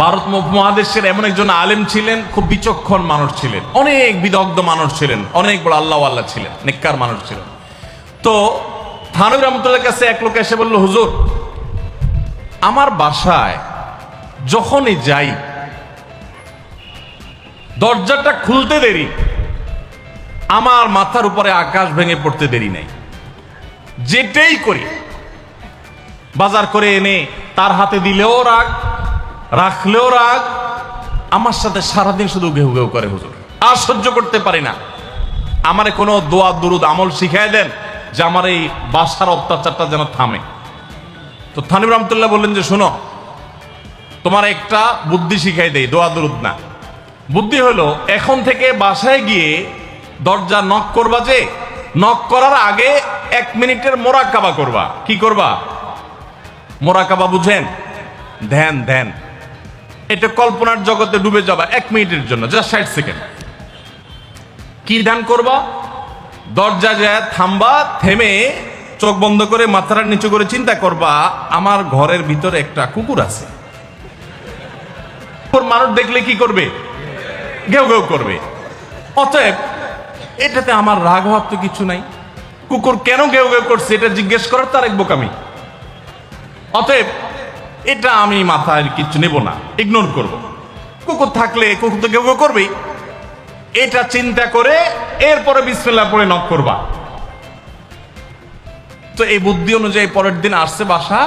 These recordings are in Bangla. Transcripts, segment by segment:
ভারত মহাদেশের এমন একজন আলেম ছিলেন, খুব বিচক্ষণ মানুষ ছিলেন। অনেক বিদগ্ধ মানুষ ছিলেন, অনেক বড় আল্লাহ আল্লাহ ছিলেন, নেককার মানুষ ছিলেন। তো থানবী রহমতুল্লাহ কাছে এক লোক এসে বলল, হুজুর, আমার বাসায় যখনই যাই, দরজাটা খুলতে দেরি, আমার মাথার উপরে আকাশ ভেঙে পড়তে দেরি নাই। যেটাই করি, বাজার করে এনে তার হাতে দিলেও রাগ রাখলেও রাগ, আমার সাথে সারাদিন শুধু ঘেউ ঘেউ করে হুজুর। আর সহ্য করতে পারি না। আমারে কোনো দোয়া, দুরুদ, আমল শিখাই দেন যে আমার এই বাসার অত্যাচারটা যেন থামে। তো থানিব রহমতুল্লাহ বললেন যে, শোনো, তোমার একটা বুদ্ধি শিখাই দেই, দোয়া, দুরুদ না। বুদ্ধি হলো, এখন থেকে বাসায় গিয়ে দরজা নক করবা যে, নক করার আগে এক মিনিটের মোরাকাবা করবা। কি করবা? মোরাকাবা বুঝেন? ধ্যান ধ্যান। এটা কল্পনার জগতে ডুবে যাবা এক মিনিটের জন্য জাস্ট ষাট সেকেন্ড কি ধ্যান করবা? দরজা যায়, থামবা, থেমে চোখ বন্ধ করে মাথাটা নিচু করে চিন্তা করবা, আমার ঘরের ভিতরে একটা কুকুর আছে। মানুষ দেখলে কি করবে? ঘেউ ঘেউ করবে। অতএব, এটাতে আমার রাগ হওয়ার তো কিছু নাই। কুকুর কেন ঘেউ ঘেউ করছে, এটা জিজ্ঞেস করার তার এক বোকামি। অতএব এটা আমি মাথায় কিছু নেব না ইগনোর করব। কুকুর থাকলে কুকুর তো কেউ করবেই। এটা চিন্তা করে এরপরে বিসমিল্লাহ পরে নক করবা। তো এই বুদ্ধি অনুযায়ী পরের দিন আসছে বাসা,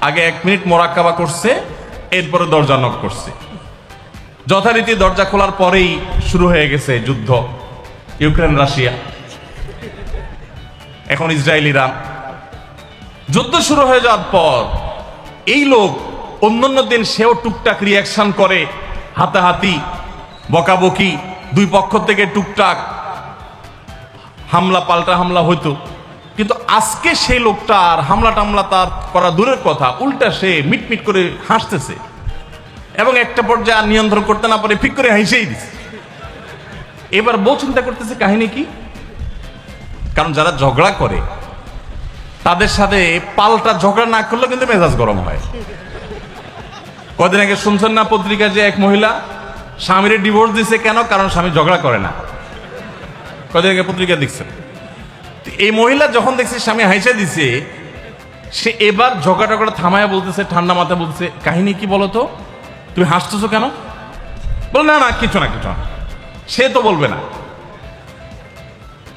আগে এক মিনিট মোরাক্কাবা করছে, এরপরে দরজা নক করছে। যথারীতি দরজা খোলার পরেই শুরু হয়ে গেছে যুদ্ধ, ইউক্রেন, রাশিয়া। এখন ইসরায়েল ইরান যুদ্ধ শুরু হয়ে যাওয়ার পর এই লোক অন্যান্য দিন সেও টুকটাক রিয়াকশন করে, হাতাহাতি, বকাবকি, দুই পক্ষ থেকে টুকটাক হামলা পাল্টা হামলা হইতো। কিন্তু আজকে সেই লোকটা আর হামলা টামলা তার করা দূরের কথা, উল্টা সে মিটমিট করে হাসতেছে এবং একটা পর্যায়ে নিয়ন্ত্রণ করতে না পারে, ফিক করে হেসেই দিছে। এবার বউ চিন্তা করতেছে, কাহিনী কি? কারণ যারা ঝগড়া করে তাদের সাথে পাল্টা ঝগড়া না করলে কিন্তু মেজাজ গরম হয়। কদিন আগে শুনছেন না পত্রিকা যে এক মহিলা স্বামীর ডিভোর্স দিছে কেন? কারণ স্বামী ঝগড়া করে না। কদিন আগে পত্রিকা দেখছেন। এই মহিলা যখন দেখছে স্বামী হাইসা দিছে, সে এবার ঝগড়া টগড়া থামায়া বলতেছে, ঠান্ডা মাথা বলতেছে, কাহিনী কি বলতো তুমি হাসতেছো কেন? বল, না না, কিছু না কিছু না। সে তো বলবে না।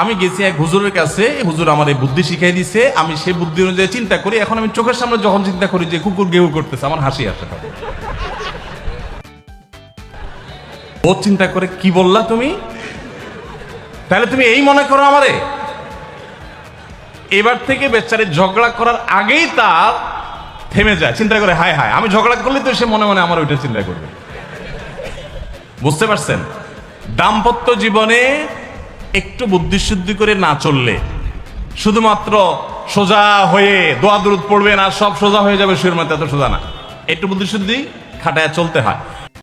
আমি গেছি এক হুজুরের কাছে, হুজুর আমার এই বুদ্ধি শিখাই দিছে, আমি সেই বুদ্ধি অনুযায়ী চিন্তা করি, এখন আমি চোখের সামনে যখন চিন্তা করি যে কুকুর গেহু করতেছে, আমার হাসি আসে ও চিন্তা করে, কি বললা তুমি? তাহলে তুমি এই মনে করো আমারে? এবার থেকে বেচারে ঝগড়া করার আগেই তার থেমে যায়, চিন্তা করে, হায় হায়, আমি ঝগড়া করলে তো সে মনে মনে আমার ওইটা চিন্তা করবে। বুঝতে পারছেন? দাম্পত্য জীবনে একটু বুদ্ধিশুদ্ধি করে না চললে শুধুমাত্র সোজা হয়ে দোয়া দূর পড়বে না সব সোজা হয়ে যাবে সুরমাতে এত সোজা না। একটু বুদ্ধিশুদ্ধি খাটায় চলতে হয়।